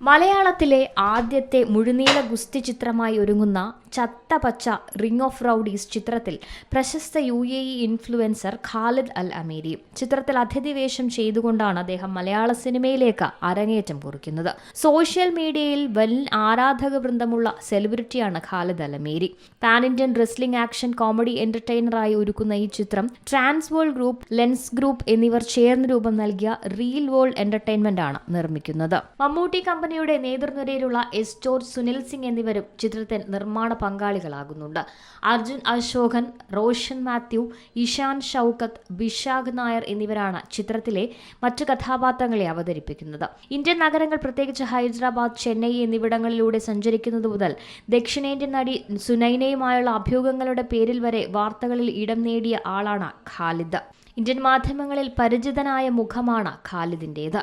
മലയാളത്തിലെ ആദ്യത്തെ മുഴുനീള ഗുസ്തി ചിത്രമായി ഒരുങ്ങുന്ന ചത്ത പച്ച റിംഗ് ഓഫ് റൌഡീസ് ചിത്രത്തിൽ പ്രശസ്ത U A E influencer Khalid Al Ameeri ചിത്രത്തിൽ അതിഥി വേഷം ചെയ്തുകൊണ്ടാണ് അദ്ദേഹം മലയാള സിനിമയിലേക്ക് അരങ്ങേറ്റം കുറിക്കുന്നത്. സോഷ്യൽ മീഡിയയിൽ വൻ ആരാധക വൃന്ദമുള്ള സെലിബ്രിറ്റിയാണ് Khalid Al Ameeri. Pan Indian wrestling action comedy എന്റർടൈനറായി ഒരുക്കുന്ന ഈ ചിത്രം Trans World Group Lens Group എന്നിവർ ചേർന്ന് രൂപം നൽകിയ റീൽ വേൾഡ് എന്റർടൈൻമെന്റ് ആണ് നിർമ്മിക്കുന്നത്. മമ്മൂട്ടി കമ്പനിയുടെ നേതൃനിരയിലുള്ള എസ് ജോർജ് സുനിൽ സിംഗ് എന്നിവരും ചിത്രത്തിൽ നിർമ്മാണ പങ്കാളികളാകുന്നുണ്ട്. അർജുൻ അശോകൻ റോഷൻ മാത്യു ഇഷാൻ ഷൌക്കത്ത് വിശാഖ് നായർ എന്നിവരാണ് ചിത്രത്തിലെ മറ്റ് കഥാപാത്രങ്ങളെ അവതരിപ്പിക്കുന്നത്. ഇന്ത്യൻ നഗരങ്ങൾ പ്രത്യേകിച്ച് ഹൈദരാബാദ് ചെന്നൈ എന്നിവിടങ്ങളിലൂടെ സഞ്ചരിക്കുന്നത് മുതൽ ദക്ഷിണേന്ത്യൻ നടി സുനൈനയുമായുള്ള അഭ്യൂഹങ്ങളുടെ പേരിൽ വരെ വാർത്തകളിൽ ഇടം നേടിയ ആളാണ് ഖാലിദ്. ഇന്ത്യൻ മാധ്യമങ്ങളിൽ പരിചിതനായ മുഖമാണ് ഖാലിദിന്റേത്